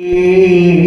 E...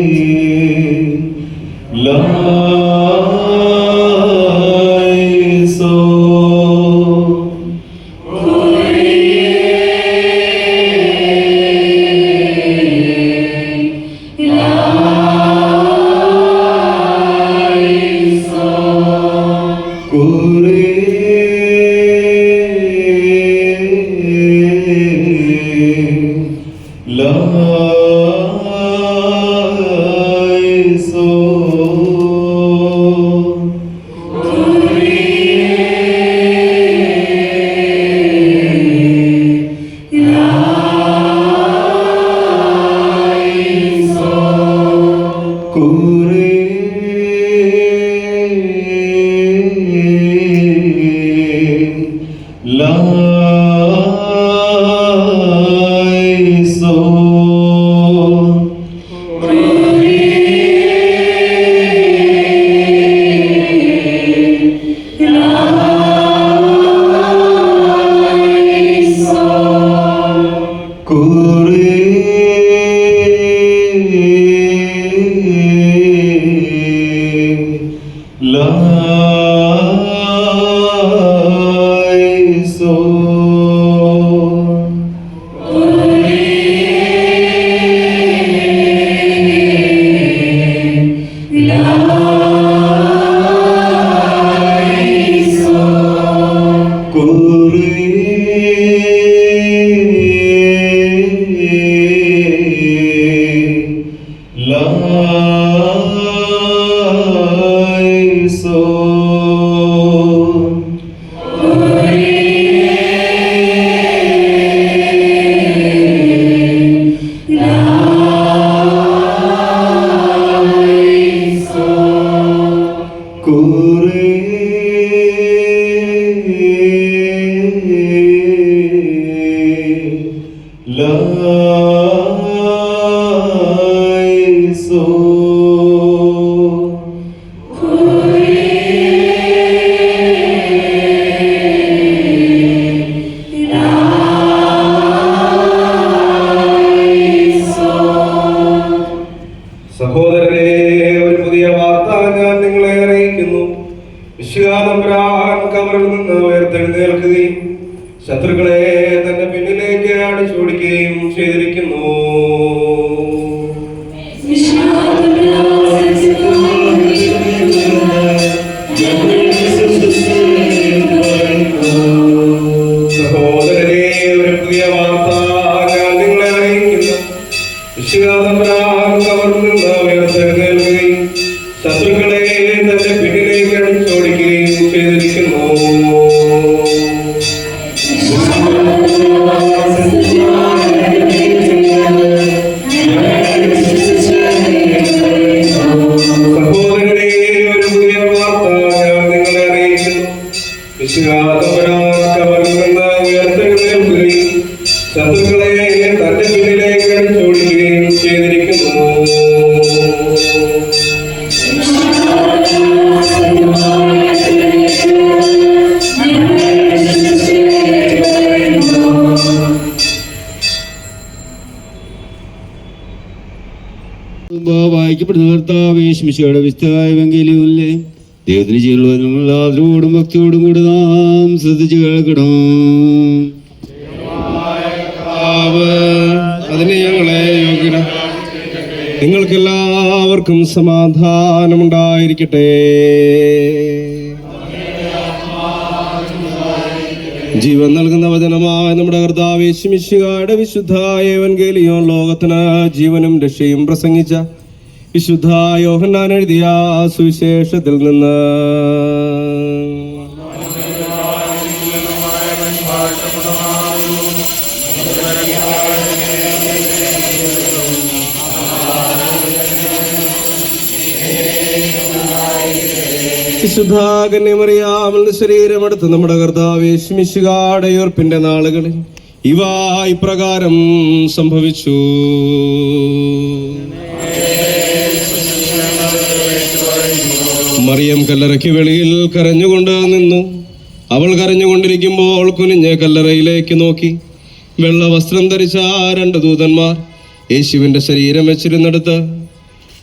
ദൈവത്തിന് ചെയ്യുന്നതിനുള്ള ആദരവോടും ഭക്തിയോടും കൂടി നാം ശ്രദ്ധിച്ചു കേൾക്കണം. അതിനെ നിങ്ങൾക്കെല്ലാവർക്കും സമാധാനമുണ്ടായിരിക്കട്ടെ. ജീവൻ നൽകുന്ന വചനമായ നമ്മുടെ കർത്താവ് വിശുദ്ധായ വിശുദ്ധ ഏവൻഗേലിയോൻ ലോകത്തിന് ജീവനും രക്ഷയും പ്രസംഗിച്ച വിശുദ്ധ യോഹന്നാൻ എഴുതിയ സുവിശേഷത്തിൽ നിന്ന്. വിശുദ്ധാകന്യമറിയാമെന്ന ശരീരമെടുത്ത് നമ്മുടെ കർത്താവേശ്മിശുകാടയോർപ്പിന്റെ നാളുകളിൽ ഇവ ഇപ്രകാരം സംഭവിച്ചു. മറിയം കല്ലറയ്ക്ക് വെളിയിൽ കരഞ്ഞുകൊണ്ട് നിന്നു. അവൾ കരഞ്ഞുകൊണ്ടിരിക്കുമ്പോൾ കുനിഞ്ഞ് കല്ലറയിലേക്ക് നോക്കി. വെള്ള വസ്ത്രം ധരിച്ച ആ രണ്ട് ദൂതന്മാർ യേശുവിന്റെ ശരീരം വെച്ചിരുന്നെടുത്ത്.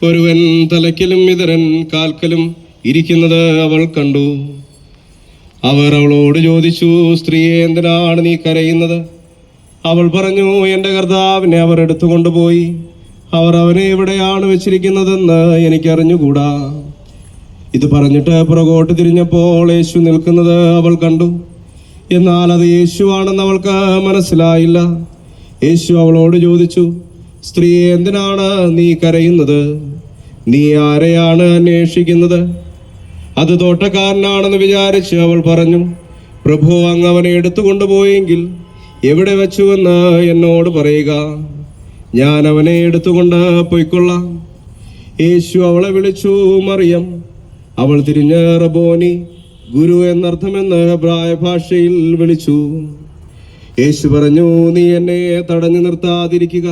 ഒരുവൻ തലയ്ക്കലും ഇതരൻ കാൽക്കലും ഇരിക്കുന്നത് അവൾ കണ്ടു. അവർ അവളോട് ചോദിച്ചു സ്ത്രീയെ എന്തിനാണ് നീ കരയുന്നത്? അവൾ പറഞ്ഞു എന്റെ കർത്താവിനെ അവർ എടുത്തുകൊണ്ടുപോയി. അവർ അവനെ എവിടെയാണ് വെച്ചിരിക്കുന്നതെന്ന് എനിക്കറിഞ്ഞുകൂടാ. ഇത് പറഞ്ഞിട്ട് പുറകോട്ട് തിരിഞ്ഞപ്പോൾ യേശു നിൽക്കുന്നത് അവൾ കണ്ടു. എന്നാൽ അത് യേശുവാണെന്ന് അവൾക്ക് മനസ്സിലായില്ല. യേശു അവളോട് ചോദിച്ചു സ്ത്രീയെ എന്തിനാണ് നീ കരയുന്നത്? നീ ആരെയാണ് അന്വേഷിക്കുന്നത്? അത് തോട്ടക്കാരനാണെന്ന് വിചാരിച്ച് അവൾ പറഞ്ഞു പ്രഭു അങ്ങ് അവനെ എടുത്തുകൊണ്ടുപോയെങ്കിൽ എവിടെ വെച്ചുവെന്ന് എന്നോട് പറയുക. ഞാൻ അവനെ എടുത്തുകൊണ്ട് പൊയ്ക്കൊള്ളാം. യേശു അവളെ വിളിച്ചു മറിയം അവൾ തിരിഞ്ഞ് റബോനി ഗുരു എന്നർത്ഥമെന്ന് ഹെബ്രായ ഭാഷയിൽ വിളിച്ചു. യേശു പറഞ്ഞു നീ എന്നെ തടഞ്ഞു നിർത്താതിരിക്കുക.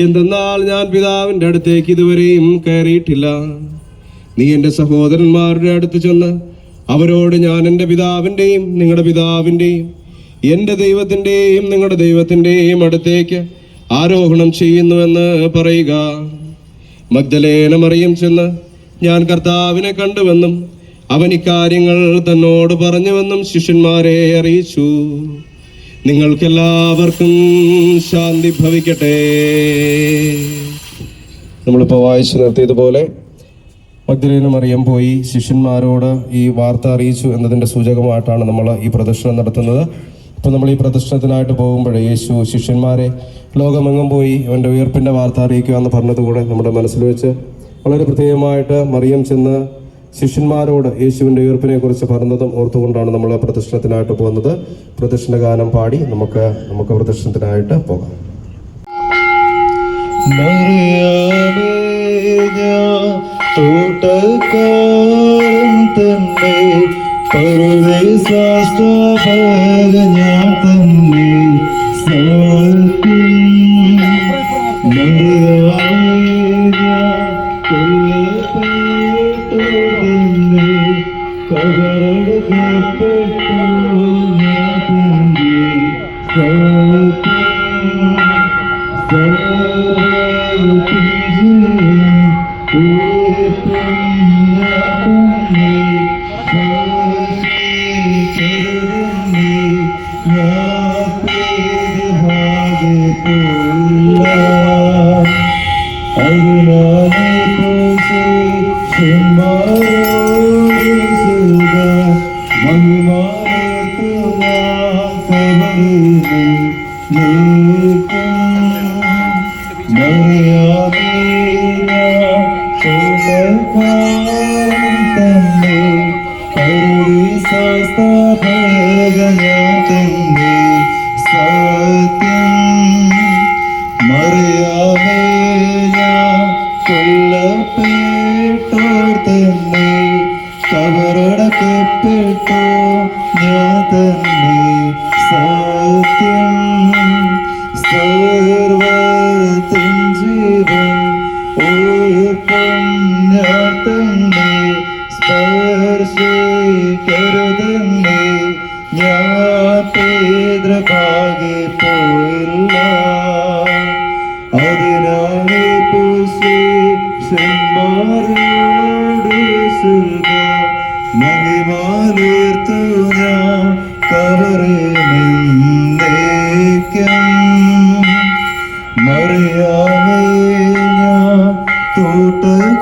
എന്തെന്നാൽ ഞാൻ പിതാവിന്റെ അടുത്തേക്ക് ഇതുവരെയും കയറിയിട്ടില്ല. നീ എന്റെ സഹോദരന്മാരുടെ അടുത്ത് ചെന്ന് അവരോട് ഞാൻ എന്റെ പിതാവിന്റെയും നിങ്ങളുടെ പിതാവിന്റെയും എന്റെ ദൈവത്തിന്റെയും നിങ്ങളുടെ ദൈവത്തിന്റെയും അടുത്തേക്ക് ആരോഹണം ചെയ്യുന്നുവെന്ന് പറയുക. മഗ്ദലേന മറിയം ചെന്ന് ഞാൻ കർത്താവിനെ കണ്ടുവെന്നും അവൻ ഇക്കാര്യങ്ങൾ തന്നോട് പറഞ്ഞുവെന്നും ശിഷ്യന്മാരെ അറിയിച്ചു. നിങ്ങൾക്കെല്ലാവർക്കും ശാന്തി ഭവിക്കട്ടെ. നമ്മളിപ്പോൾ വായിച്ചു നിർത്തിയതുപോലെ മഗ്ദലേന മറിയം പോയി. ശിഷ്യന്മാരോട് ഈ വാർത്ത അറിയിച്ചു എന്നതിന്റെ സൂചകമായിട്ടാണ് നമ്മൾ ഈ പ്രദർശനം നടത്തുന്നത്. അപ്പോൾ നമ്മൾ ഈ പ്രദർശനത്തിനായിട്ട് പോകുമ്പോൾ യേശു ശിഷ്യന്മാരെ ലോകമെങ്ങും പോയി അവന്റെ ഉയർപ്പിന്റെ വാർത്ത അറിയിക്കുക എന്ന് പറഞ്ഞതുകൂടെ നമ്മുടെ മനസ്സിൽ വെച്ച് വളരെ പ്രത്യേകമായിട്ട് മറിയം ചെന്ന് ശിഷ്യന്മാരോട് യേശുവിന്റെ ഉയർപ്പിനെ കുറിച്ച് പറഞ്ഞതും ഓർത്തുകൊണ്ടാണ് നമ്മൾ പ്രദർശനത്തിനായിട്ട് പോകുന്നത്. പ്രദർശന ഗാനം പാടി നമുക്ക് നമുക്ക് പ്രദർശനത്തിനായിട്ട് പോകാം. തോട്ടക്കാരൻ തന്നെ പരദേശാസ്താപക ഞാൻ തന്നെ മറിയാമേ ഞാൻ തന്നെ. കബറടക്കപ്പെട്ടു ഞാൻ തന്നെ സത്യം കബറടക്കപ്പെട്ടു ഞാൻ തന്നെ സത്യം സർവത്തിൻ ജീവൻ ഉയർപ്പം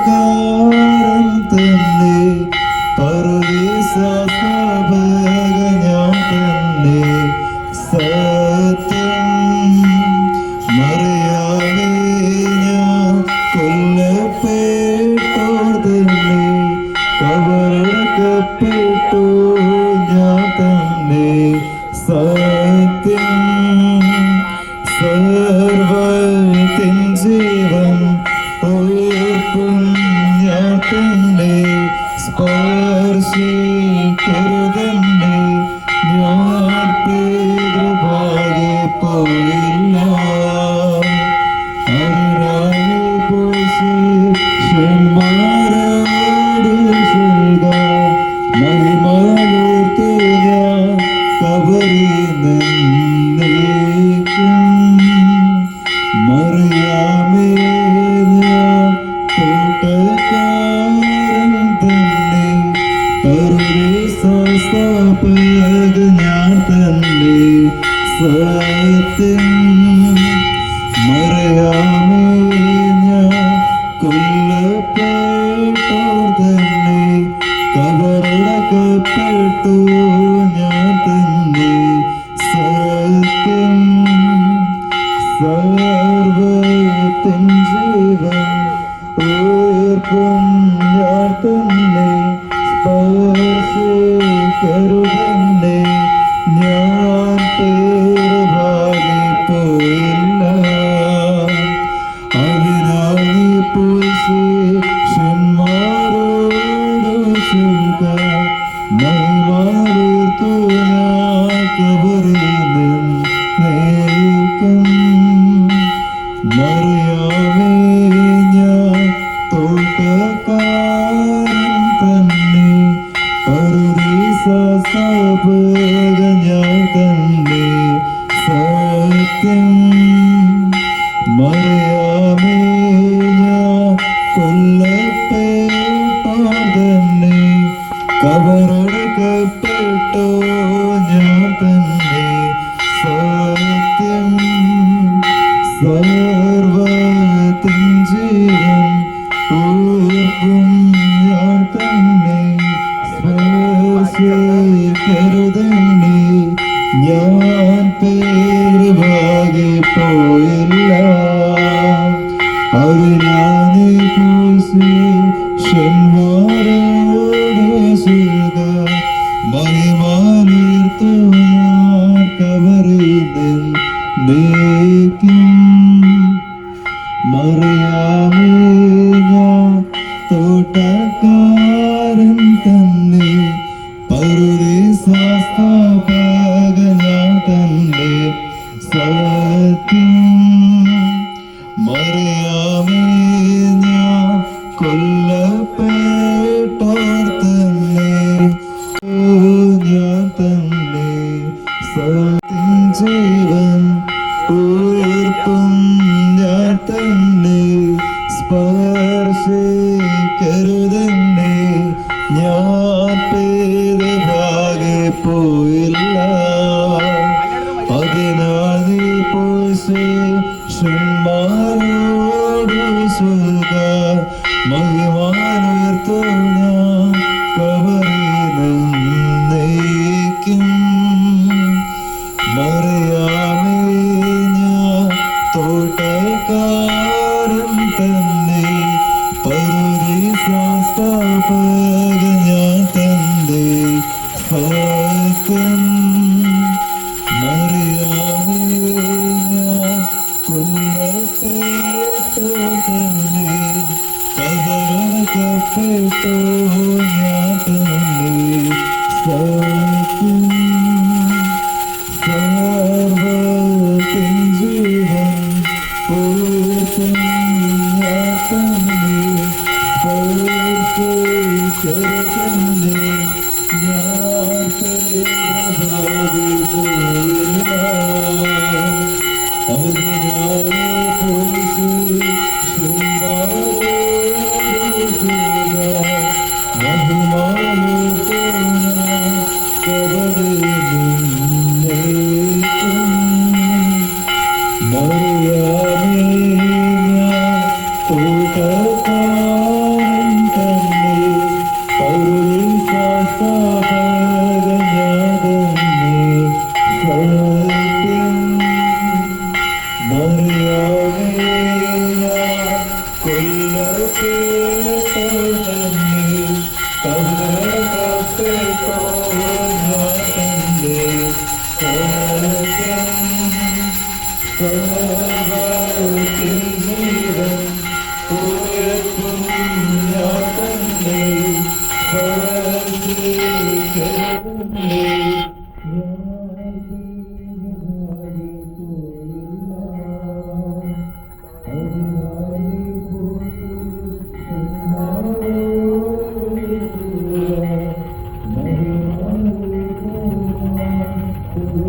Go. സത്യം മറിയാമേ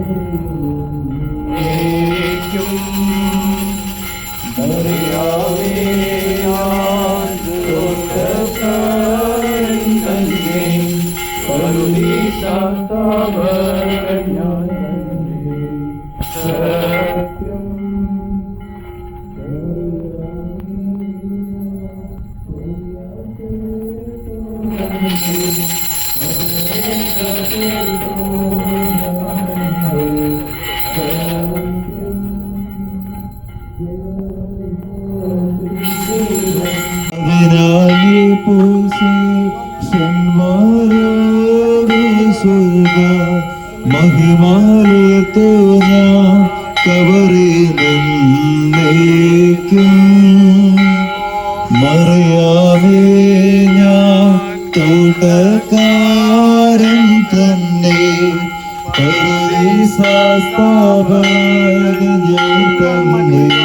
Amen. ഞാൻ തോട്ടക്കാരൻ തന്നെ സ്ഥാപകൻ ഞാൻ തന്നെ.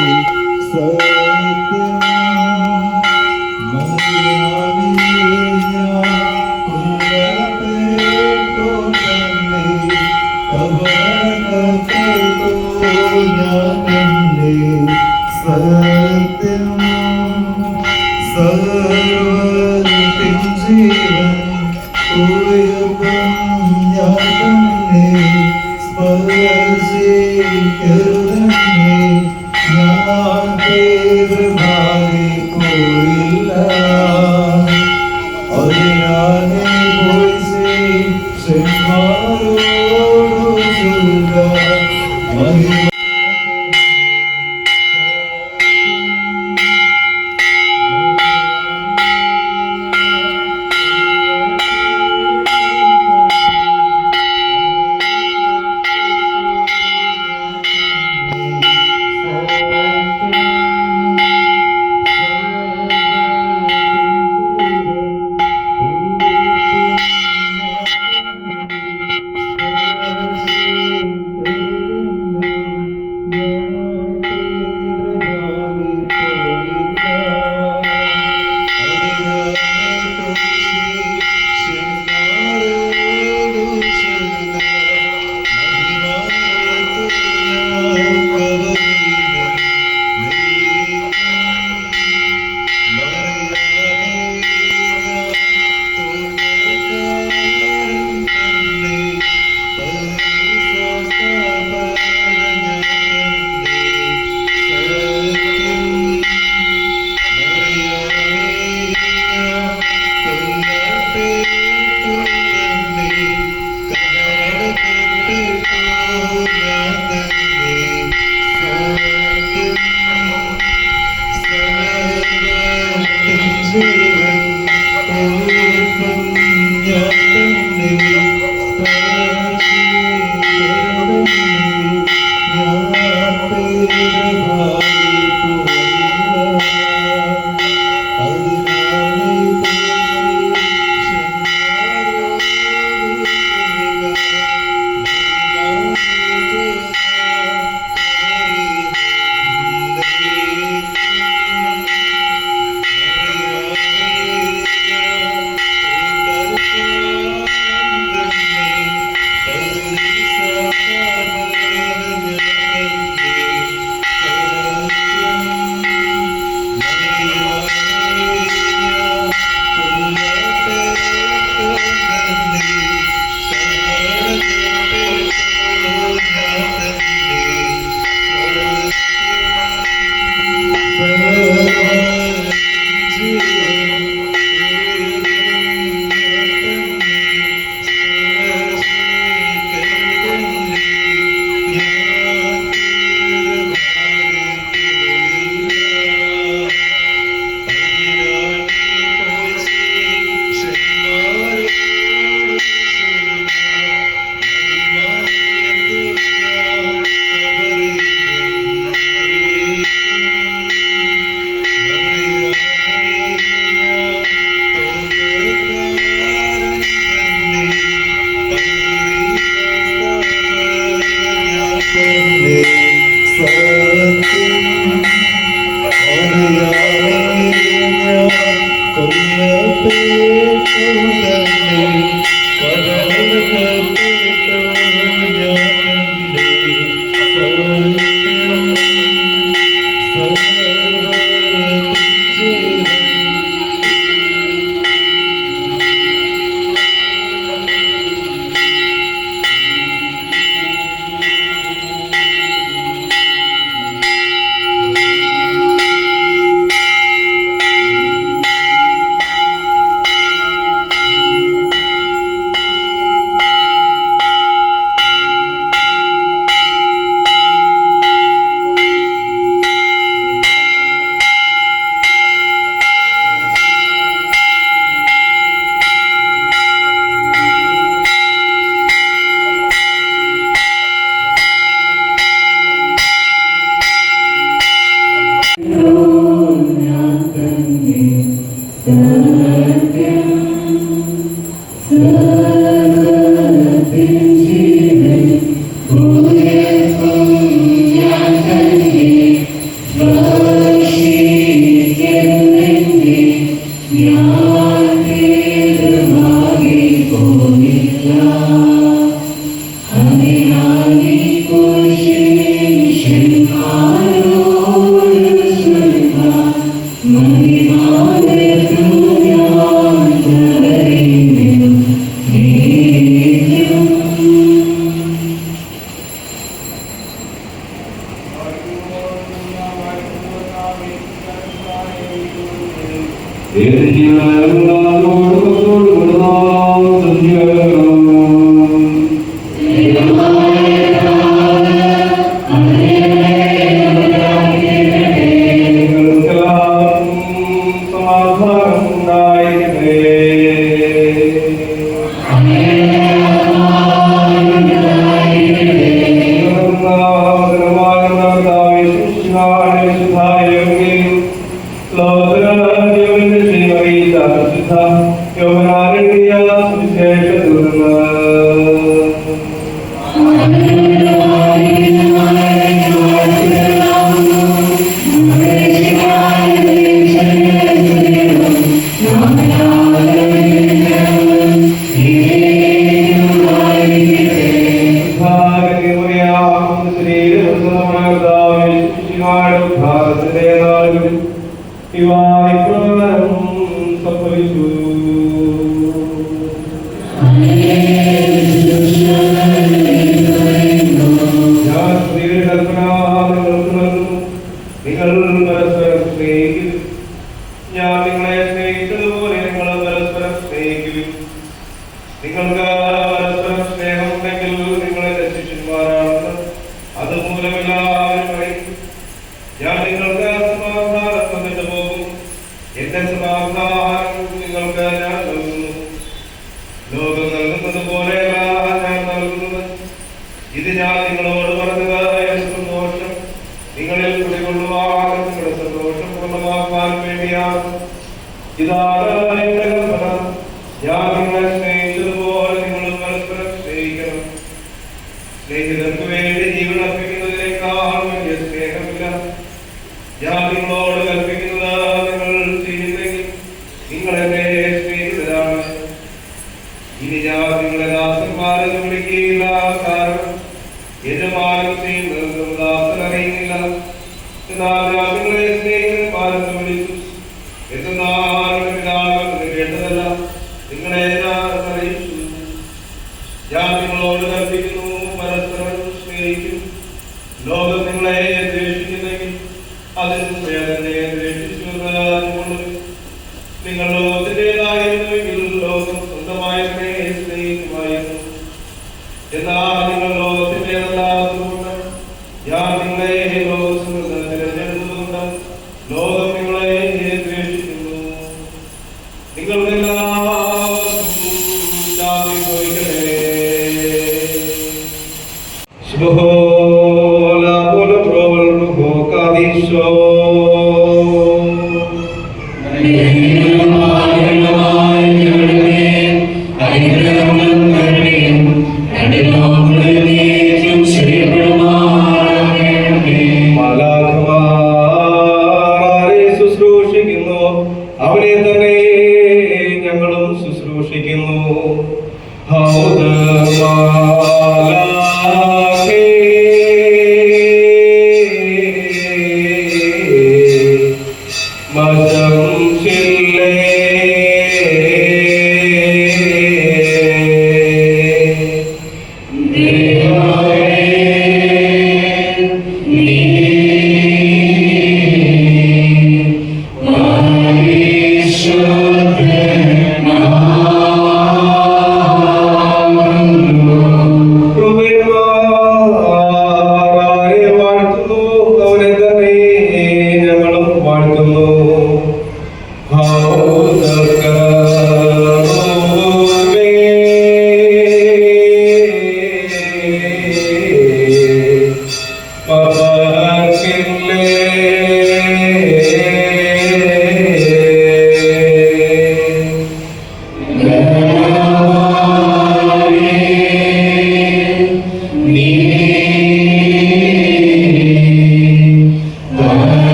इदारा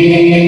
Amen.